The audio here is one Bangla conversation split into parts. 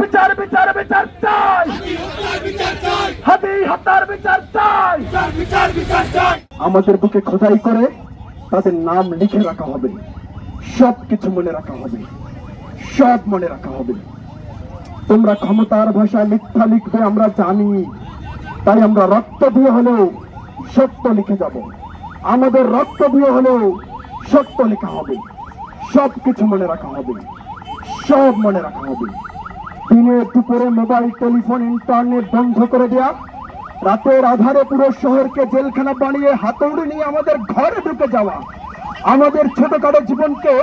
বিচার বিচার বিচার চাই। হাতি হত্যার বিচার চাই। আমাদের বুকে খোদাই করে তাদের নাম লিখে রাখা হবে। সব কিছু মনে রাখা হবে। সব মনে রাখা হবে। তোমরা ক্ষমতার ভাষায় মিথ্যা লিখবে, আমরা জানি। তাই আমরা রক্ত দিয়ে হলেও সত্য লিখে যাব। আমাদের রক্ত দিয়ে হলেও সত্য লেখা হবে। সব কিছু মনে রাখা হবে। সব মনে রাখা হবে। দিনে দুপুরে মোবাইল, টেলিফোন, ইন্টারনেট বন্ধ করে দেওয়া রাতের আধারে পুরো শহরকে জেলখানা বানিয়ে হাতৌড়ি নিয়ে আমাদের ঘরে ঢুকে যাওয়া। আমাদের ছোটখাটো জীবনকে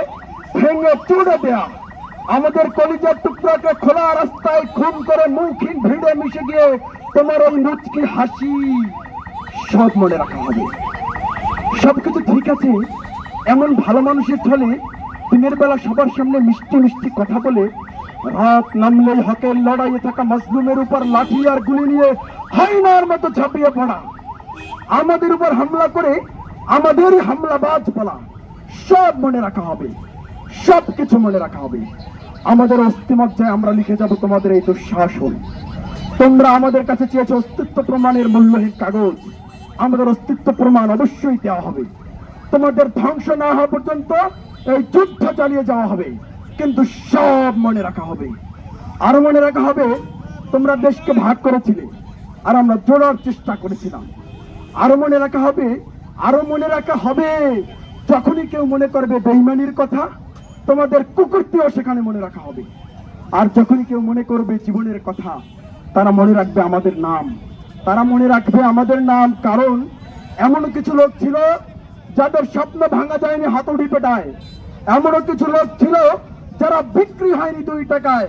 ভেঙে চুড়ে দেয়া। আমাদের কলিজার টুকরাকে খোলা রাস্তায় খুন করে মুখহীন ভিড়ে মিশে গিয়ে তোমার ওই মুচকি হাসি সব মনে রাখা হবে। সবকিছু ঠিক আছে, এমন ভালো মানুষের ছলে দিনের বেলা সবার সামনে মিষ্টি মিষ্টি কথা বলে রাত নামলেই হকের লড়াইয়ে থাকা মজলুমের উপর লাঠি আর গুলি নিয়ে হাইনার মতো ঝাঁপিয়ে পড়া। আমাদের উপর হামলা করে আমাদেরই হামলাবাজ বলা। সব মনে রাখা হবে। সব কিছু মনে রাখা হবে। আমাদের অস্থিমজ্জায় আমরা লিখে যাব তোমাদের এই দুঃশাসন। তোমরা আমাদের কাছে চেয়েছো অস্তিত্ব প্রমাণের মূল্যহীন কাগজ। আমাদের অস্তিত্ব প্রমাণ অবশ্যই দেওয়া হবে। তোমাদের ধ্বংস না হওয়া পর্যন্ত এই যুদ্ধ চালিয়ে যাওয়া হবে। কিন্তু সব মনে রাখা হবে। আরও মনে রাখা হবে, তোমরা দেশকে ভাগ করেছিলে, আর আমরা জোড়ার চেষ্টা করেছিলাম। আরও মনে রাখা হবে, আরও মনে রাখা হবে, যখনই কেউ মনে করবে বেইমানির কথা, তোমাদের কুকুরটিও সেখানে মনে রাখা হবে। আর যখনই কেউ মনে করবে জীবনের কথা, তারা মনে রাখবে আমাদের নাম। তারা মনে রাখবে আমাদের নাম, কারণ এমন কিছু লোক ছিল, যাদের স্বপ্ন ভাঙা যায়নি হাতুড়ি পেটায়। এমনও কিছু লোক ছিল যারা বিক্রি হয়নি দুই টাকায়,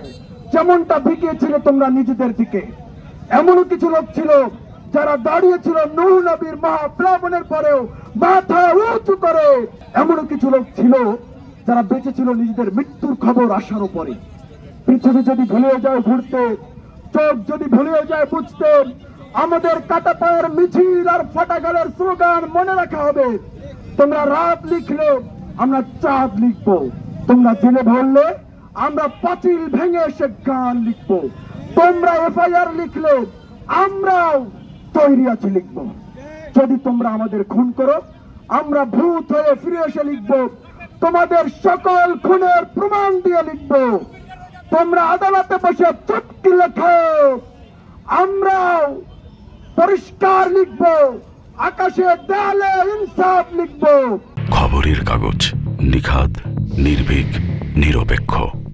যেমনটা বিকিয়েছিল তোমরা নিজেদের দিকে। এমনও কিছু লোক ছিল যারা দাঁড়িয়েছিল নূহ নবীর মহাপ্লাবনের পরেও মাথা উঁচু করে। এমনও কিছু লোক ছিল যারা বেঁচে ছিল নিজেদের মৃত্যুর খবর আসার উপরে। পৃথিবী যদি ভুলে যায় ঘুরতে, চোখ যদি ভুলে যায় বুঝতে, আমাদের কাটা পায়ের মিছিল আর ফাটাগালের স্লোগান মনে রাখা হবে। তোমরা রাত লিখলে, আমরা চাঁদ লিখব। তোমরা জেলে ভরলে আমরা পাঁচিল ভেঙে এসে গান লিখব। তোমরা এফআইআর লিখলে, আমরাও তৈরি আছি লিখব। যদি তোমরা আমাদের খুন করো, আমরা ভূত হয়ে ফিরে এসে লিখব। তোমাদের সকল খুনের প্রমাণ দিয়ে লিখব। তোমরা আদালতে বসে চুক্তি লেখো। আমরাও পরিষ্কার লিখব। আকাশে দেয়ালে ইনসাফ লিখব। খবরের কাগজ নিখাদ নির্ভীক নিরপেক্ষ।